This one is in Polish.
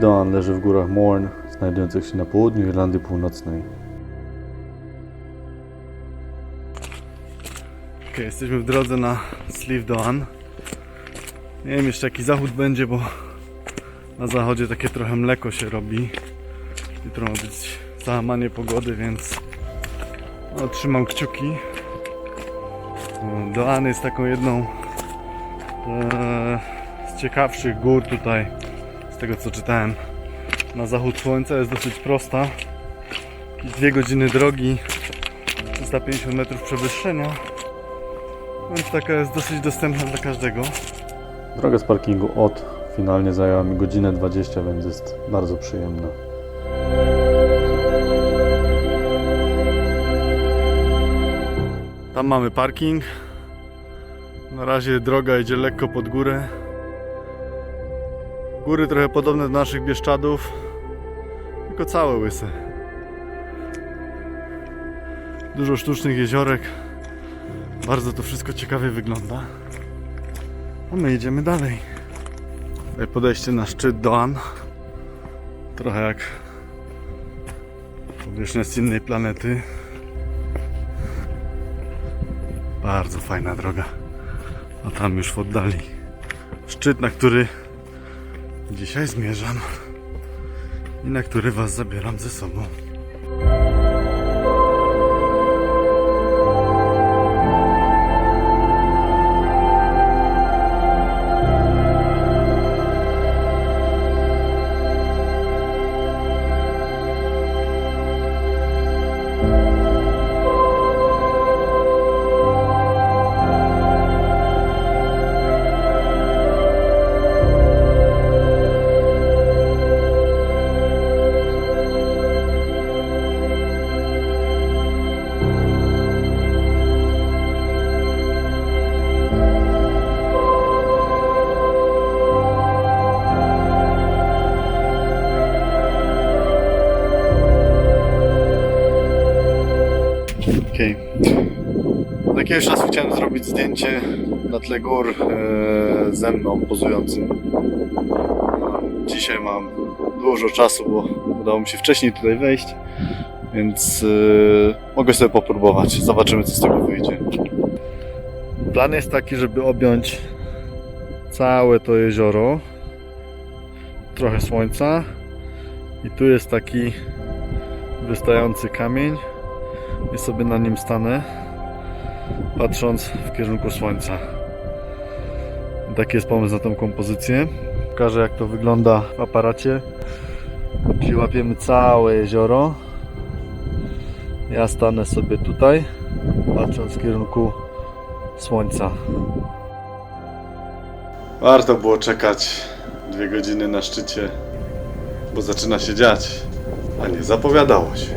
Slivdoan leży w górach Mourne, znajdujących się na południu Irlandii Północnej. Okay, jesteśmy w drodze na Slivdoan. Nie wiem jeszcze jaki zachód będzie, bo na zachodzie takie trochę mleko się robi. Jutro ma być załamanie pogody, więc trzymam kciuki. Doan jest taką jedną e, z ciekawszych gór tutaj, tego co czytałem. Na zachód słońca jest dosyć prosta. Dwie godziny drogi, 350 metrów przewyższenia. Więc taka jest dosyć dostępna dla każdego. Droga z parkingu od finalnie zajęła mi godzinę 20, więc jest bardzo przyjemna. Tam mamy parking. Na razie droga idzie lekko pod górę. Góry trochę podobne do naszych Bieszczadów, tylko całe łyse. Dużo sztucznych jeziorek. Bardzo to wszystko ciekawie wygląda. A my idziemy dalej. Tutaj podejście na szczyt Doan. Trochę jak powierzchnia z innej planety. Bardzo fajna droga. A tam już w oddali szczyt, na który dzisiaj zmierzam i na który Was zabieram ze sobą. Okej. Od jakiegoś czasu chciałem zrobić zdjęcie na tle gór e, ze mną pozującym. Dzisiaj mam dużo czasu, bo udało mi się wcześniej tutaj wejść, więc e, mogę sobie popróbować. Zobaczymy, co z tego wyjdzie. Plan jest taki, żeby objąć całe to jezioro. Trochę słońca. I tu jest taki wystający kamień i sobie na nim stanę, patrząc w kierunku słońca. Taki jest pomysł na tą kompozycję. Pokażę jak to wygląda w aparacie. Czyli łapiemy całe jezioro. Ja stanę sobie tutaj, patrząc w kierunku słońca. Warto było czekać dwie godziny na szczycie, bo zaczyna się dziać, a nie zapowiadało się.